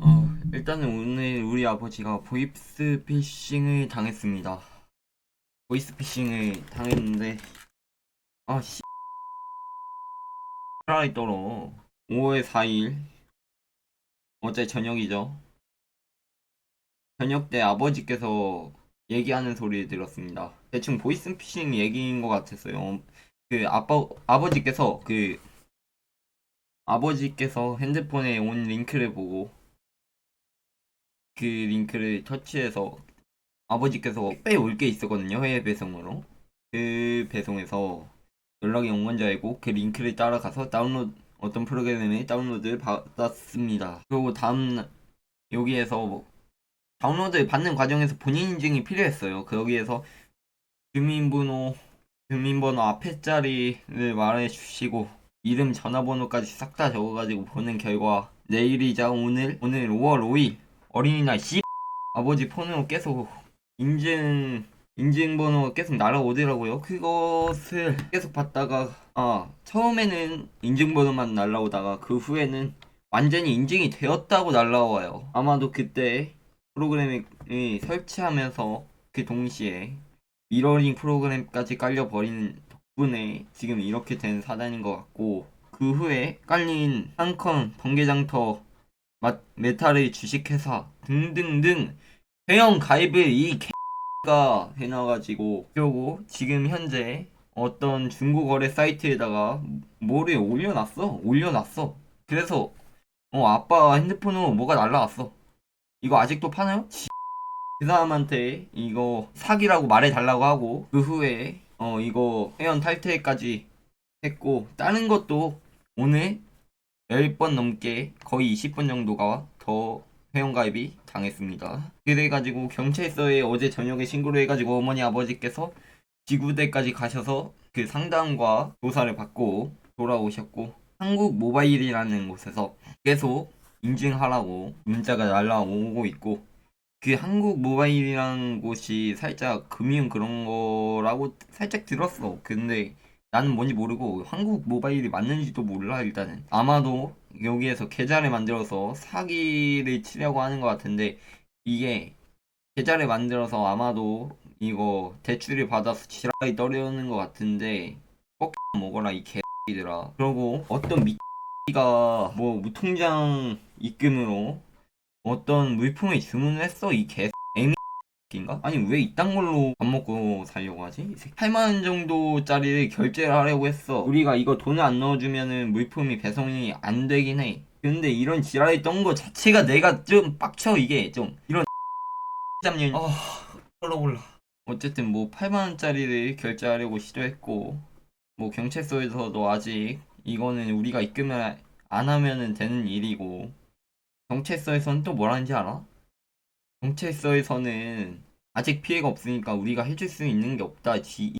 어, 일단은 오늘 우리 아버지가 보이스 피싱을 당했습니다. 보이스 피싱을 당했는데, 아, 씨. 차라리 떨어. 5월 4일. 어제 저녁이죠. 저녁 때 아버지께서 얘기하는 소리를 들었습니다. 대충 보이스 피싱 얘기인 것 같았어요. 그 아빠, 아버지께서 그, 아버지께서 핸드폰에 온 링크를 보고 그 링크를 터치해서 아버지께서 택배 올게 있었거든요. 해외 배송으로. 그 배송에서 연락이 온건줄 알고 그 링크를 따라가서 다운로드 어떤 프로그램에 다운로드를 받았습니다. 그리고 다음 날 여기에서 뭐 다운로드 받는 과정에서 본인 인증이 필요했어요. 거기에서 주민번호 주민번호 앞에 자리를 말해 주시고 이름 전화번호까지 싹 다 적어가지고 보는 결과 내일이자 오늘 오늘 5월 5일 어린이날 씨 아버지 폰으로 계속 인증 인증번호가 계속 날아오더라고요. 그것을 계속 받다가 아 처음에는 인증번호만 날라오다가 그 후에는 완전히 인증이 되었다고 날라와요. 아마도 그때 프로그램이 설치하면서 그 동시에 미러링 프로그램까지 깔려 버린 덕분에 지금 이렇게 된 사단인 것 같고 그 후에 깔린 한컨 번개장터 마- 메탈의 주식회사 등등등 회원 가입을 이 X가 해놔가지고 그리고 지금 현재 어떤 중고거래 사이트에다가 뭐를 올려놨어? 올려놨어. 그래서 어 아빠 핸드폰으로 뭐가 날라왔어? 이거 아직도 파나요? 그 사람한테 이거 사기라고 말해달라고 하고 그 후에 어 이거 회원 탈퇴까지 했고 다른 것도 오늘 10번 넘게 거의 20번 정도가 더 회원가입이 당했습니다. 그래가지고 경찰서에 어제 저녁에 신고를 해가지고 어머니 아버지께서 지구대까지 가셔서 그 상담과 조사를 받고 돌아오셨고 한국 모바일이라는 곳에서 계속 인증하라고 문자가 날라오고 있고 그 한국 모바일이라는 곳이 살짝 금융 그런 거라고 살짝 들었어. 근데 나는 뭔지 모르고 한국 모바일이 맞는지도 몰라 일단은 아마도 여기에서 계좌를 만들어서 사기를 치려고 하는 것 같은데 이게 계좌를 만들어서 아마도 이거 대출을 받아서 지랄이 떠려는 것 같은데 꼭 먹어라 이 개들아 그러고 어떤 미가 뭐 무통장 입금으로 어떤 물품을 주문을 했어 이 개. 인가? 아니 왜 이딴 걸로 밥 먹고 살려고 하지? 이 새끼. 8만원 정도짜리를 결제를 하려고 했어 우리가 이거 돈을 안 넣어주면은 물품이 배송이 안 되긴 해 근데 이런 지랄이 떤거 자체가 내가 좀 빡쳐 이게 좀 이런 잡년 아 올라 올라 어쨌든 뭐 8만원짜리를 결제하려고 시도했고 뭐 경찰서에서도 아직 이거는 우리가 입금을 안 하면은 되는 일이고 경찰서에서는 또 뭐라는지 알아? 경찰서에서는 아직 피해가 없으니까 우리가 해줄 수 있는 게 없다. 지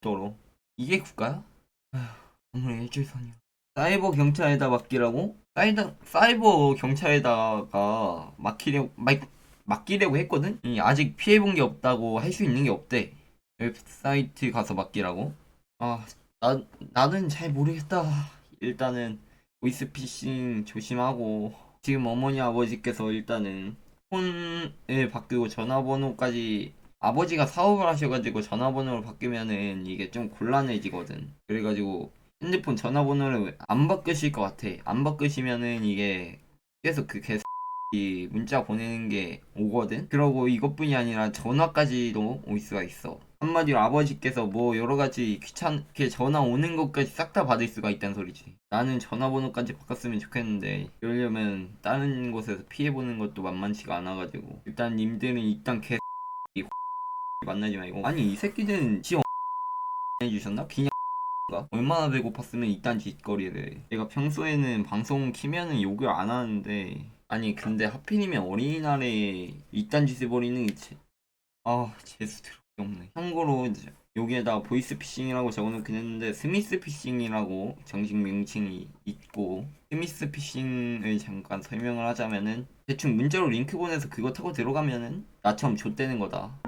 도로 이게 국가야? 아무리 해줄 선이야. 사이버 경찰에다 맡기라고? 사이버 사이버 경찰에다가 맡기려고 막, 맡기려고 했거든. 이 아직 피해 본 게 없다고 할 수 있는 게 없대. 웹사이트 가서 맡기라고? 아, 나 나는 잘 모르겠다. 일단은 보이스피싱 조심하고 지금 어머니 아버지께서 일단은 폰을 바꾸고 전화번호까지 아버지가 사업을 하셔가지고 전화번호를 바꾸면은 이게 좀 곤란해지거든. 그래가지고 핸드폰 전화번호를 안 바꾸실 것 같아. 안 바꾸시면은 이게 계속 그 개. 이 문자 보내는 게 오거든. 그러고 이것뿐이 아니라 전화까지도 올 수가 있어. 한마디로 아버지께서 뭐 여러 가지 귀찮게 전화 오는 것까지 싹 다 받을 수가 있다는 소리지. 나는 전화번호까지 바꿨으면 좋겠는데 그러려면 다른 곳에서 피해 보는 것도 만만치가 않아가지고 일단 님들은 일단 개 이 만나지 말고 아니 이 새끼들은 지 해주셨나? 그냥 가 얼마나 배고팠으면 이딴 짓거리를 내가 평소에는 방송 키면은 욕을 안 하는데 아니 근데 하필이면 어린이날에 이딴 짓을 벌이는 게 제... 아 재수 들어 없네. 참고로 여기에다 보이스피싱이라고 적어놓긴 했는데 스미스피싱이라고 정식 명칭이 있고 스미스피싱을 잠깐 설명을 하자면은 대충 문자로 링크 보내서 그거 타고 들어가면은 나처럼 좆되는 거다